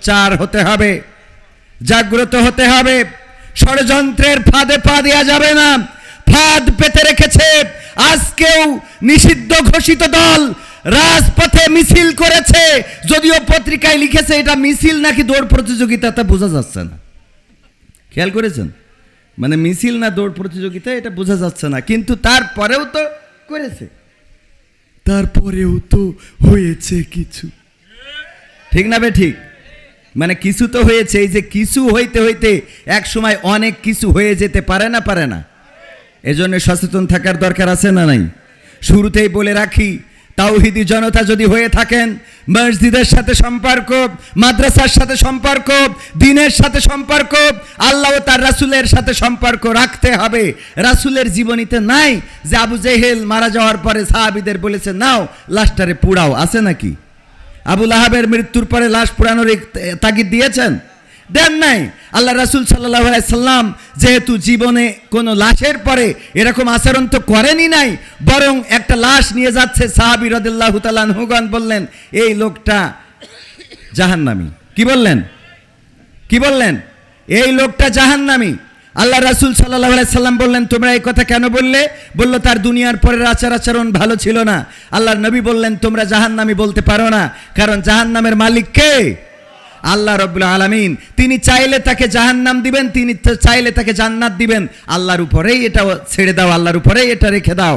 চার হতে হবে জাগ্রত হতে হবে। ষড়যন্ত্রের ফাঁদে পা দেওয়া যাবে না। ফাঁদ পেতে রেখেছে আজকেও নিষিদ্ধ ঘোষিত দল। রাজপথে মিছিল করেছে যদিও পত্রিকায় লিখেছে এটা মিছিল নাকি দৌড় প্রতিযোগিতা তা বোঝা যাচ্ছে না। খেয়াল করেছেন? মানে মিছিল না দৌড় প্রতিযোগিতা এটা বোঝা যাচ্ছে না। কিন্তু তারপরেও তো করেছে। তারপরেও তো হয়েছে কিছু। ঠিক না বে ঠিক? মানে কিছু তো হয়েছে, এই যে কিছু হইতে হইতে এক সময় অনেক কিছু হয়ে যেতে পারে না পারে না। এজন্য সচেতন থাকার দরকার আছে না নাই? শুরুতেই বলে রাখি, তাওহিদি জনতা যদি হয়ে থাকেন, মসজিদের সাথে সম্পর্ক, মাদ্রাসার সাথে সম্পর্ক, দিনের সাথে সম্পর্ক, আল্লাহ তার রাসুলের সাথে সম্পর্ক রাখতে হবে। রাসুলের জীবনীতে নাই যে আবু জেহেল মারা যাওয়ার পরে সাহাবিদের বলেছে, নাও লাস্টারে পুড়াও। আছে নাকি? আবুল আহাবের মৃত্যুর পরে লাশ পুরানোর তাগিদ দিয়েছেন? দেন নাই। আল্লাহ রাসুল সাল্লাহ সাল্লাম যেহেতু জীবনে কোনো লাশের পরে এরকম আচরণ তো করেনি নাই, বরং একটা লাশ নিয়ে যাচ্ছে সাহাবি রদুল্লাহ হুগন বললেন, এই লোকটা জাহান্নামি। কি বললেন? কি বললেন? এই লোকটা জাহান্নামি। আল্লাহ রাসুল সাল্লাহ সাল্লাম বললেন, তোমরা এই কথা কেন বললে? বলল, তার দুনিয়ার পরের আচার আচরণ ভালো ছিল না। আল্লাহর নবী বললেন, তোমরা জাহান নামি বলতে পারো না, কারণ জাহান নামের মালিক কে? আল্লাহ রব্বুল আলামিন, তিনি চাইলে তাকে জাহান্নাম দিবেন, তিনি চাইলে তাকে জান্নাত দিবেন। আল্লাহর উপরেই এটা ছেড়ে দাও, আল্লাহর উপরেই এটা রেখে দাও।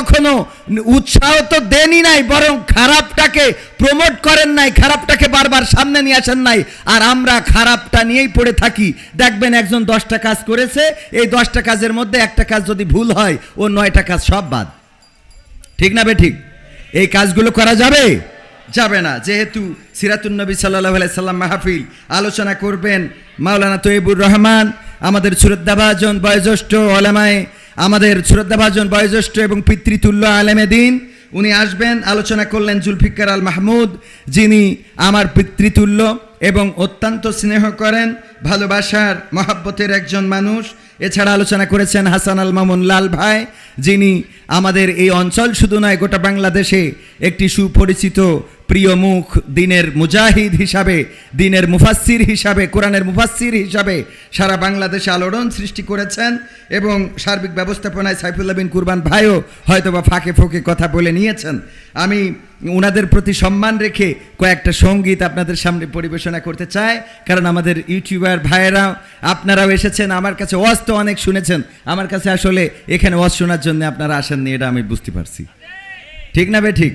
কখনো উৎসাহ তো দেনই নাই, বরং খারাপটাকে প্রমোট করেন নাই, খারাপটাকে বারবার সামনে নিয়ে আসেন নাই। আর আমরা খারাপটা নিয়েই পড়ে থাকি। দেখবেন একজন দশটা কাজ করেছে, এই দশটা কাজের মধ্যে একটা কাজ যদি ভুল হয়, ও নয়টা কাজ সব বাদ। ঠিক না বে ঠিক? এই কাজগুলো করা যাবে? যাবে না। যেহেতু সিরাতুন নবী সাল্লাহ সাল্লাম মাহফিল, আলোচনা করবেন মাওলানা তৈবুর রহমান, আমাদের শ্রদ্ধাভাজন বয়োজ্যেষ্ঠ ওলামায় আমাদের শ্রদ্ধাভাজন বয়োজ্যেষ্ঠ এবং পিতৃতুল্য আলেমে দিন, উনি আসবেন, আলোচনা করলেন জুলফিকার আল মাহমুদ, যিনি আমার পিতৃতুল্য এবং অত্যন্ত স্নেহ করেন, ভালোবাসার, মহাব্বতের একজন মানুষ। এছাড়া আলোচনা করেছেন হাসান আল মামুন লাল ভাই, যিনি আমাদের এই অঞ্চল শুধু নয়, গোটা বাংলাদেশে একটি সুপরিচিত প্রিয় মুখ দিনের মুজাহিদ হিসাবে, দিনের মুফাসির হিসাবে, কোরআনের মুফাসির হিসাবে সারা বাংলাদেশে আলোড়ন সৃষ্টি করেছেন এবং সার্বিক ব্যবস্থাপনায় সাইফুল্লাহ বিন কুরবান ভাইও হয়তোবা ফাঁকে ফোঁকে কথা বলে নিয়েছেন। আমি ওনাদের প্রতি সম্মান রেখে কয়েকটা সংগীত আপনাদের সামনে পরিবেশনা করতে চাই, কারণ আমাদের ইউটিউবার ভাইয়েরাও আপনারাও এসেছেন, আমার কাছে ওয়াজ তো অনেক শুনেছেন, আমার কাছে আসলে এখানে ওয়াজ শোনার জন্য আপনারা আসেননি, এটা আমি বুঝতে পারছি। ঠিক না বে, ঠিক?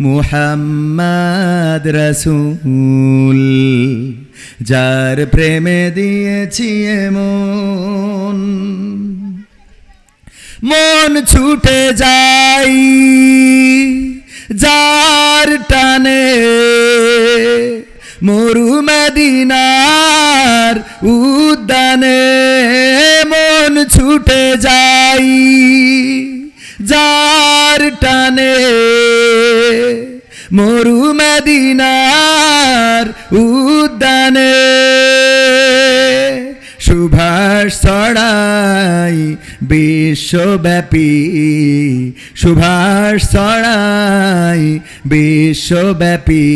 মুহাম্মদ রসুল, যার প্রেমে দিয়েছি মন মন ছুটে যাই যার টানে, মরু মদিনার উদ্যানে। মন ছুটে যাই যার টানে মরু মদিনার উদ্যানে সুভাষ ছড়াই বিশ্বব্যাপী। সুভাষ ছড়াই বিশ্বব্যাপী।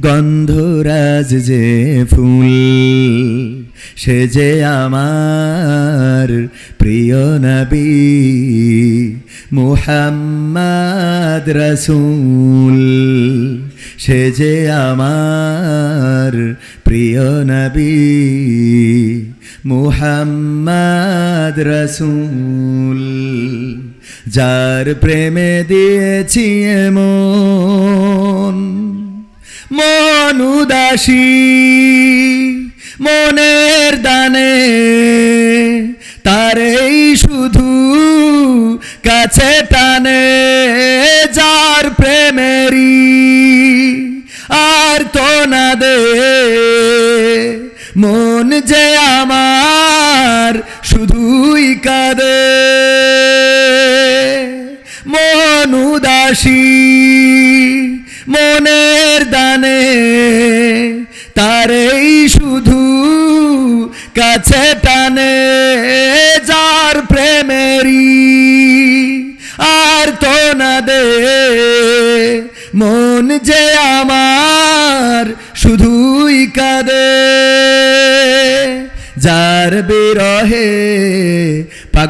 গন্ধরাজ যে ফুল, সে যে আমার প্রিয় নবী। মুহাম্মদ রসুল, সে যে আমার প্রিয় নবী। মুহাম্মদ রসুল, যার প্রেমে দিয়েছি মন মন উদাসী, মনের দানে কাছে টানে যার প্রেমেরি আর তো না দে। মন যে আমার শুধুই কাঁদে। মন উদাসী।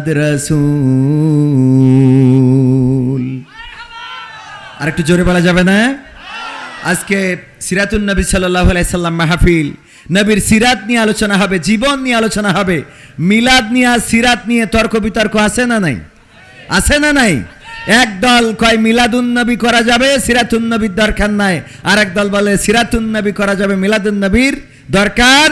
রসুল। আর একটু জোরে বলা যাবে না? আজকে সিরাতুন নবী সাল্লাহ সাল্লাম মাহফিল। নবীর সিরাত নিয়ে আলোচনা হবে, জীবন নিয়ে আলোচনা হবে, মিলাদ নিয়ে আর সিরাত নিয়ে তর্ক বিতর্ক আছে না নাই? আছে না নাই? এক দল কয়, মিলাদুন নবী করা যাবে, সিরাতুন নবীর দরকার নাই। আর এক দল বলে, সিরাতুন নবী করা যাবে, মিলাদুন নবীর দরকার।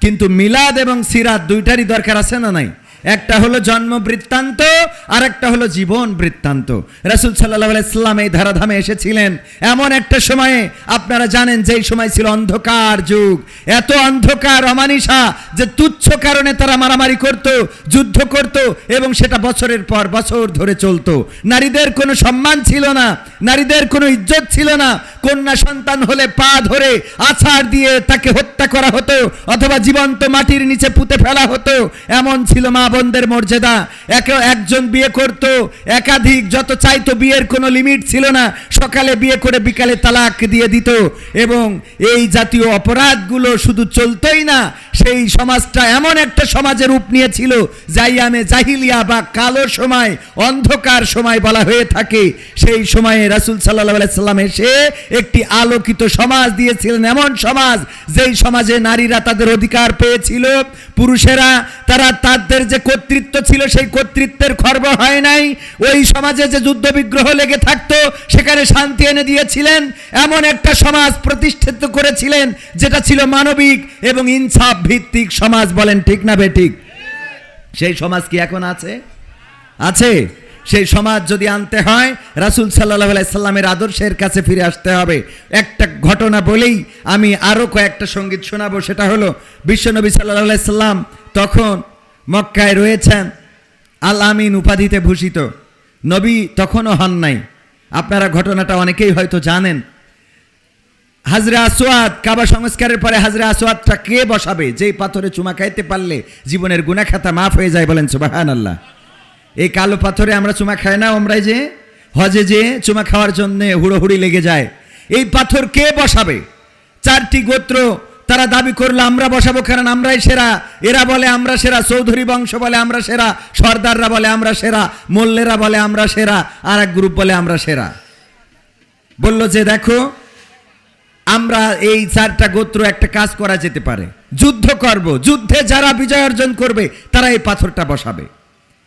কিন্তু মিলাদ এবং সিরাত দুইটারই দরকার আছে না নাই? একটা হলো জন্ম বৃত্তান্ত আর একটা হলো জীবন বৃত্তান্ত। রাসুল সাল্লাহ ইসলাম এই ধারাধামে এসেছিলেন। এমন একটা সময়ে আপনারা জানেন যে এই সময় ছিল অন্ধকার যুগ। এত অন্ধকার, অমানিসা, যে তুচ্ছ কারণে তারা মারামারি করত, যুদ্ধ করত এবং সেটা বছরের পর বছর ধরে চলতো। নারীদের কোনো সম্মান ছিল না, নারীদের কোনো ইজ্জত ছিল না। কন্যা সন্তান হলে পা ধরে আছাড় দিয়ে তাকে হত্যা করা হতো, অথবা জীবন্ত মাটির নিচে পুঁতে ফেলা হতো। এমন ছিল মা বোনদের মর্যাদা। একে একজন বিয়ে করত, একাধিক যত চাইতো বিয়ের কোনো লিমিট ছিল না, সকালে বিয়ে করে বিকালে তালাক দিয়ে দিত। এবং এই জাতীয় অপরাধগুলো শুধু চলতোই না, সেই সমাজটা এমন একটা সমাজের রূপ নিয়েছিল, জাইয়ামে জাহিলিয়া বা কালো সময়, অন্ধকার সময় বলা হয়ে থাকে। সেই সময়ে রাসুল সাল্লাহ সাল্লাম এসে একটি আলোকিত সমাজ দিয়েছিলেন, এমন সমাজ যেই সমাজে নারীরা তাদের অধিকার পেয়েছিল, পুরুষেরা তারা তাদের যে কর্তৃত্ব ছিল, সেই কর্তৃত্বের খর্ব হয় নাই। ওই সমাজে যে যুদ্ধ বিগ্রহ লেগে থাকতো, সেখানে শান্তি এনে দিয়েছিলেন। এমন একটা সমাজ প্রতিষ্ঠিত করেছিলেন, যেটা ছিল মানবিক এবং ইনসাফ ভিত্তিক সমাজ, বলেন ঠিক না বেঠিক সেই সমাজ কি এখন আছে? আছে। সেই সমাজ যদি আনতে হয়, রাসুল সাল্লাহ সাল্লামের আদর্শের কাছে ফিরে আসতে হবে। একটা ঘটনা বলেই আমি আরও কয়েকটা সংগীত শোনাবো, সেটা হলো, বিশ্বনবী সাল্লাহ সাল্লাম তখন মক্কায় রয়েছেন আল আমিন উপাধিতে ভূষিত। নবী তখনও হন নাই। আপনারা ঘটনাটা অনেকেই হয়তো জানেন। হাজরা আসোয়াদ কাবা সংস্কারের পরে হাজরা আসোয়াদটা কে বসাবে? যেই পাথরে চুমা খাইতে পারলে জীবনের গুনাখাতা মাফ হয়ে যায় বলেন সুবাহান আল্লাহ এই কালো পাথরে আমরা চুমা খাই না আমরাই যে হজে যে চুমা খাওয়ার জন্য হুড়োহুড়ি লেগে যায়। এই পাথর কে বসাবে? চারটি গোত্র তারা দাবি করল, আমরা বসাবো কারণ আমরাই সেরা। এরা বলে, আমরা সেরা। চৌধুরী বংশ বলে, আমরা সেরা। সর্দাররা বলে, আমরা সেরা। মোল্লেরা বলে, আমরা সেরা। আর এক গ্রুপ বলে, আমরা সেরা। বলল যে, দেখো, আমরা এই চারটা গোত্র একটা কাজ করা যেতে পারে। যুদ্ধ করব। যুদ্ধে যারা বিজয় অর্জন করবে, তারা এই পাথরটা বসাবে।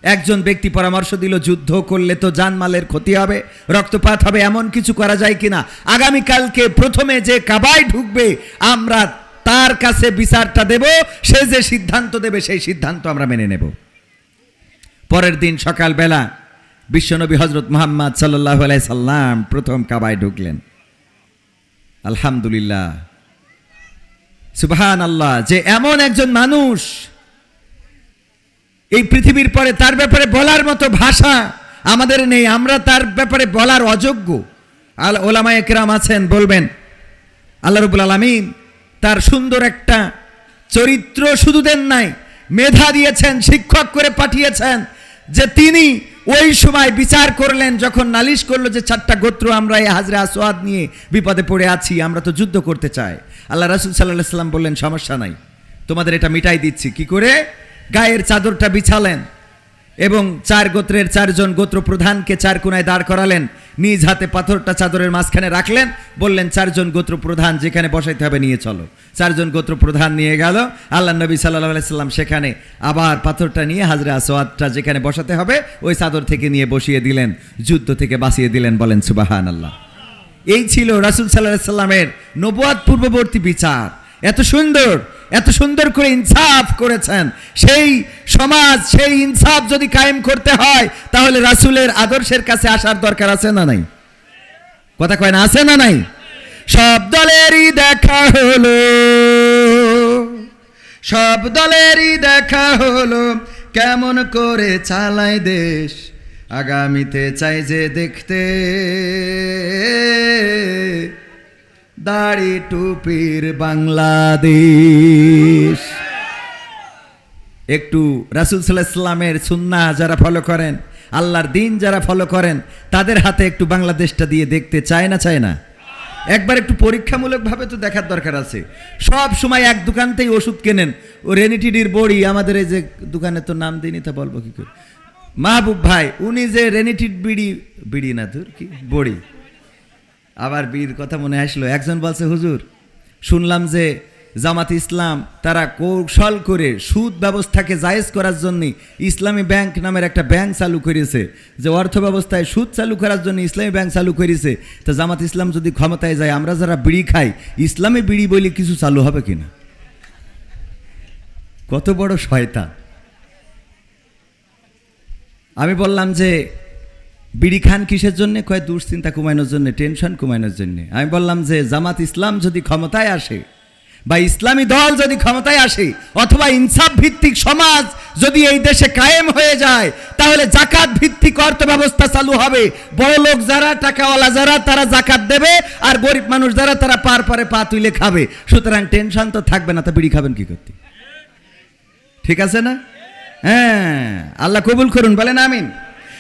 একজন ব্যক্তি পরামর্শ দিল, যুদ্ধ করলে তো জানমালের ক্ষতি হবে, রক্তপাত হবে, এমন কিছু করা যায় কিনা? আগামীকালকে প্রথমে যে কাবায় ঢুকবে, আমরা তার কাছে বিচারটা দেব, সে যে সিদ্ধান্ত দেবে, সেই সিদ্ধান্ত আমরা মেনে নেব। পরের দিন সকালবেলা বিশ্বনবী হজরত মোহাম্মদ সাল্লাহ সাল্লাম প্রথম কাবায় ঢুকলেন। আলহামদুলিল্লাহ। সুবহান আল্লাহ যে এমন একজন মানুষ, এই পৃথিবীর পরে তার ব্যাপারে বলার মতো ভাষা আমাদের নেই, আমরা তার ব্যাপারে বলার অযোগ্য। আল ওলামায় কেরাম আছেন, বলবেন, আল্লাহ রবুল আলমিন তার সুন্দর একটা চরিত্র শুধু দেন নাই, মেধা দিয়েছেন, শিক্ষক করে পাঠিয়েছেন, যে তিনি ওই সময় বিচার করলেন, যখন নালিশ করল যে চারটা গোত্র আমরা এই হাজরা আসোয়াদ নিয়ে বিপদে পড়ে আছি, আমরা তো যুদ্ধ করতে চাই। আল্লাহ রাসুল সাল্লাহ সাল্লাম বললেন, সমস্যা নাই, তোমাদের এটা মিটাই দিচ্ছি। কি করে? গায়ের চাদরটা বিছালেন এবং চার গোত্রের চারজন গোত্র প্রধানকে চার কোনায় দাঁড় করালেন। নিজ হাতে পাথরটা চাদরের মাঝখানে রাখলেন। বললেন, চারজন গোত্র প্রধান যেখানে বসাইতে হবে নিয়ে চলো। চারজন গোত্র প্রধান নিয়ে গেল। আল্লাহ নবী সাল্লাহ আলাইসাল্লাম সেখানে আবার পাথরটা নিয়ে হাজরে আসোয়াদটা যেখানে বসাতে হবে, ওই চাদর থেকে নিয়ে বসিয়ে দিলেন, যুদ্ধ থেকে বাঁচিয়ে দিলেন, বলেন সুবাহান আল্লাহ এই ছিল রাসুল সাল্লাহ সাল্লামের নবুয়াদ পূর্ববর্তী বিচার। এত সুন্দর এত সুন্দর করে ইনসাফ করেছেন। সেই সমাজ, সেই ইনসাফ যদি কায়েম করতে হয়, তাহলে রাসুলের আদর্শের কাছে আসার দরকার আছে না নাই? কথা কয় না, আছে না নাই? সব দলেরই দেখা হলো। সব দলেরই দেখা হলো। কেমন করে চালায় দেশ? আগামীতে চাই যে দেখতে। দাড়ি টুপির বাংলাদেশ। একটু রাসুল সাল্লাহ ইসলামের সুন্না যারা ফলো করেন, আল্লাহর দিন যারা ফলো করেন, তাদের হাতে একটু বাংলাদেশটা দিয়ে দেখতে চায় না চায় না? একবার একটু পরীক্ষামূলকভাবে তো দেখার দরকার আছে। সব সময় এক দোকানতেই ওষুধ কেনেন। ও রেনিটিডির বড়ি, আমাদের এই যে দোকানে তো নাম দিইনি, তা বলব কি করে? মাহবুব ভাই, উনি যে রেনিটিড বিড়ি বিড়ি না তোর কি? বড়ি। আবার বীর কথা মনে আসলো। একজন বলছে, হুজুর, শুনলাম যে জামাত ইসলাম, তারা কৌশল করে সুদ ব্যবস্থাকে জায়েজ করার জন্য ইসলামী ব্যাংক নামের একটা ব্যাংক চালু করেছে, যে অর্থ ব্যবস্থায় সুদ চালু করার জন্য ইসলামী ব্যাংক চালু করেছে। তো জামাত ইসলাম যদি ক্ষমতায় যায়, আমরা যারা বিড়ি খাই, ইসলামী বিড়ি বলে কিছু চালু হবে কিনা? কত বড় শয়তান। আমি বললাম যে বিড়ি খান কিসের জন্য? কয়, দুশ্চিন্তা কমানোর জন্য, টেনশন কমানোর জন্য। আমি বললাম যে, জামাত ইসলাম যদি ক্ষমতায় আসে, বা ইসলামী দল যদি ক্ষমতায় আসে, অথবা ইনসাফ ভিত্তিক সমাজ যদি এই দেশে কায়েম হয়ে যায়, তাহলে জাকাত ভিত্তিক অর্থ ব্যবস্থা চালু হবে। বড় লোক যারা, টাকাওয়ালা যারা, তারা জাকাত দেবে, আর গরিব মানুষ যারা, তারা পার পারে পা তুলে খাবে। সুতরাং টেনশন তো থাকবে না, তা বিড়ি খাবেন কি করতে? ঠিক আছে না? হ্যাঁ আল্লাহ কবুল করুন, বলেন আমিন।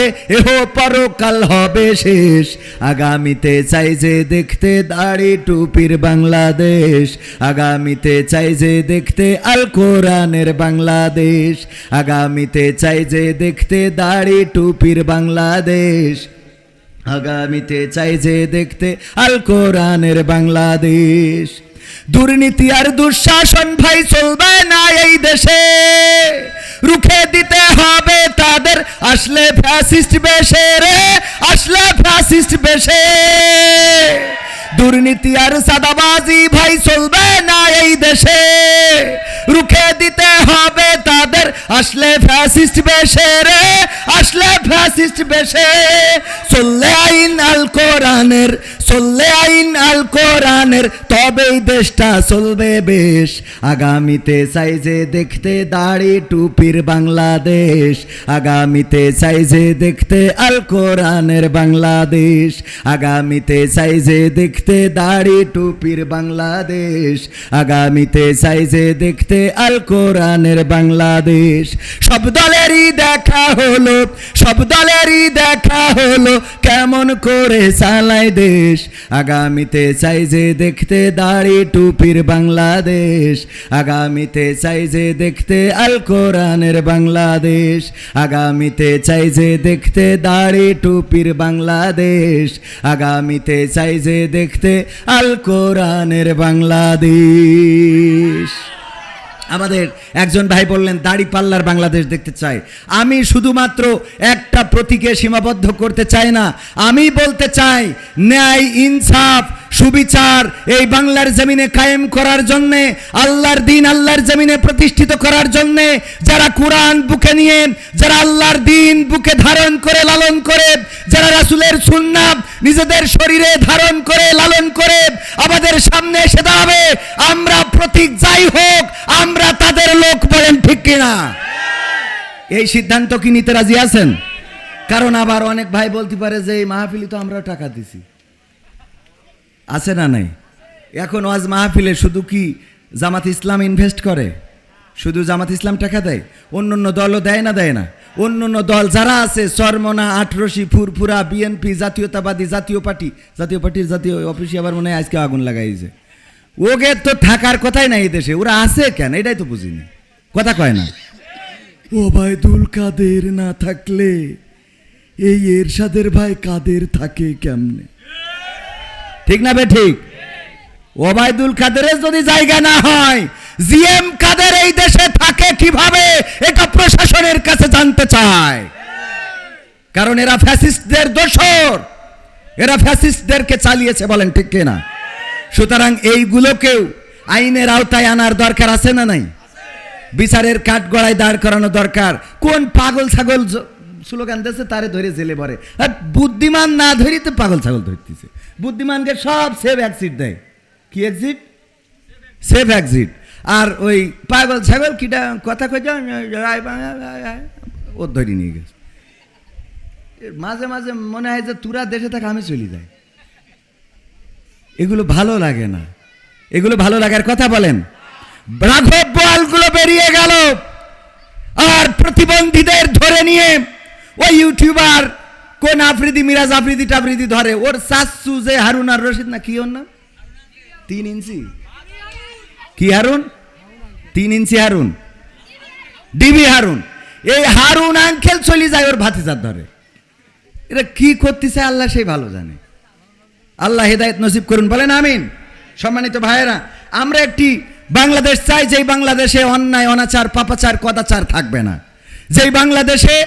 পথে এহ পরকাল হবে শেষ। আগামীতে চাই যে দেখতে দাড়ি টুপির বাংলাদেশ। আগামীতে চাই যে দেখতে আল কোরআনের বাংলাদেশ। আগামীতে চাই যে দেখতে দাড়ি টুপির বাংলাদেশ। আগামীতে চাই যে দেখতে আল কোরআনের বাংলাদেশ। দুর্নীতি আর দুঃশাসন ভাই চলবে না এই দেশে। রুখে দিতে হবে তাদের। আসলে ফ্যাসিস্ট বেশে রে, আসলে ফ্যাসিস্ট বেশে। দুর্নীতি আর সাদাবাজি ভাই চলবে না এই দেশে। রুখে দিতে হবে তাদের। আসলে ফ্যাসিস্ট বেশে রে, আসলে ফ্যাসিস্ট বেশে। চললে আইন আল কোরআনের, চললে আইন আল কোরআনের, তবেই দেশটা চলবে বেশ। আগামীতে চাই যে দেখতে দাড়ি টুপির বাংলাদেশ। আগামীতে চাই যে দেখতে আল কোরআনের বাংলাদেশ। আগামীতে চাই যে দেখতে দাড়ি টুপির বাংলাদেশ, আগামীতে চাই যে দেখতে আল কোরআনের বাংলাদেশ। সব দলেরই দেখা হলো, সব দলেরই দেখা হলো কেমন করে চালায় দেশ। আগামীতে যে দেখতে দাড়ি টুপির বাংলাদেশ, আগামীতে চাই যে দেখতে আল কোরআনের বাংলাদেশ। আগামীতে চাই যে দেখতে দাড়ি টুপির বাংলাদেশ, আগামীতে চাই যে দেখতে আল কোরআনের বাংলাদেশ। আমাদের একজন ভাই বললেন, দাড়ি পাল্লার বাংলাদেশ দেখতে চাই। আমি শুধুমাত্র একটা প্রতীকে সীমাবদ্ধ করতে চাই না, আমি বলতে চাই, ন্যায়, ইনসাফ, সুবিচার এই বাংলার জমিনে কায়েম করার জন্যে, আল্লাহর দিন আল্লাহর জমিনে প্রতিষ্ঠিত করার জন্যে যারা কোরআন বুকে নিয়ে যারা আল্লাহর দিন বুকে ধারণ করে, লালন করে, যারা রাসূলের সুন্নাত নিজেদের শরীরে ধারণ করে, লালন করে আমাদের সামনে এসে দাঁড়াবে আমরা প্রতীক যাই হোক আমরা তাদের লোক বলেন ঠিক কিনা এই সিদ্ধান্ত কি নিতে রাজি আছেন? কারণ আবার অনেক ভাই বলতে পারে যে, এই মাহফিলি তো আমরা টাকা দিছি। আছে না নাই? এখন ওয়াজ মাহফিলে শুধু কি জামাত ইসলাম ইনভেস্ট করে? শুধু জামাত ইসলাম টাকা দেয়? অন্য অন্য দলও দেয় না দেয় না? অন্য অন্য দল যারা আছে চরমনা আটরশি ফুরফুরা, বিএনপি, জাতীয়তাবাদী, জাতীয় পার্টি, জাতীয় পার্টির জাতীয় অফিসে আবার মনে হয় আজকে আগুন লাগাইছে। ওকে তো থাকার কথাই নাই এই দেশে। ওরা আছে কেন? এটাই তো বুঝিনি। কথা কয় না। ও ভাই দুল কাদের না থাকলে এই এরশাদের ভাই কাদের থাকে কেমনে? ঠিক না বে ঠিক? ওবায়দুল কাদেরের যদি জায়গা না হয়, জিএম কাদের এই দেশে থাকে কীভাবে, এটা প্রশাসনের কাছে জানতে চায়। কারণ এরা ফ্যাসিস্টদের দোষর। এরা ফ্যাসিস্টদেরকে চালিয়েছে, বলেন ঠিক কিনা? সুতরাং এইগুলোকেও আইনের আওতায় আনার দরকার আছে না নাই? বিচারের কাঠ গড়ায় দাঁড় করানো দরকার। কোন পাগল ছাগল স্লোগান দিয়েছে, তারে ধরে জেলে পড়ে আর বুদ্ধিমান না ধরি তো পাগল ছাগল ধরতেছে। বুদ্ধিমানকে সব সেভ এক্সিট দেয়। কি এক্সিট সেভ এক্সিট আর ওই পাগল ছাগল কিটা কথা কইতে ও ধরে নিয়ে গেছে। মাঝে মাঝে মনে হয় যে তুরা দেশে থাকে আমি চলে যাই। এগুলো ভালো লাগে না। এগুলো ভালো লাগার কথা বলেন। রাঘব বোয়ালগুলো বেরিয়ে গেল। আর প্রতিবন্ধীদের ধরে নিয়ে ওই ইউটিউবার কোন আফ্রিদি, মিরাজ আফ্রিদি টাফ্রিদি ধরে। ওর সাসু যে হারুন আর রশিদ না, কি ওর নাম? তিন ইঞ্চি। কি হারুন? তিন ইঞ্চি হারুন। ডিবি হারুন। এই হারুন আঙ্কেল চলে যায় ওর ভাতিজার ধরে। এটা কি করতেছে আল্লাহ সেই ভালো জানে। আল্লাহ হেদায়ত নসিব করুন। বলেন আমিন। সম্মানিত ভাইয়েরা, আমরা একটি বাংলাদেশ চাই যেই বাংলাদেশে অন্যায় অনাচার পাপাচার কদাচার থাকবে না। যেই বাংলাদেশে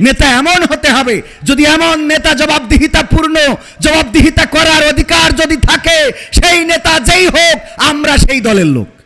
নেতা এমন হতে হবে, যদি এমন নেতা জবাবদিহিতা পূর্ণ, জবাবদিহিতা করার অধিকার যদি থাকে, সেই নেতা যেই হোক, আমরা সেই দলের লোক।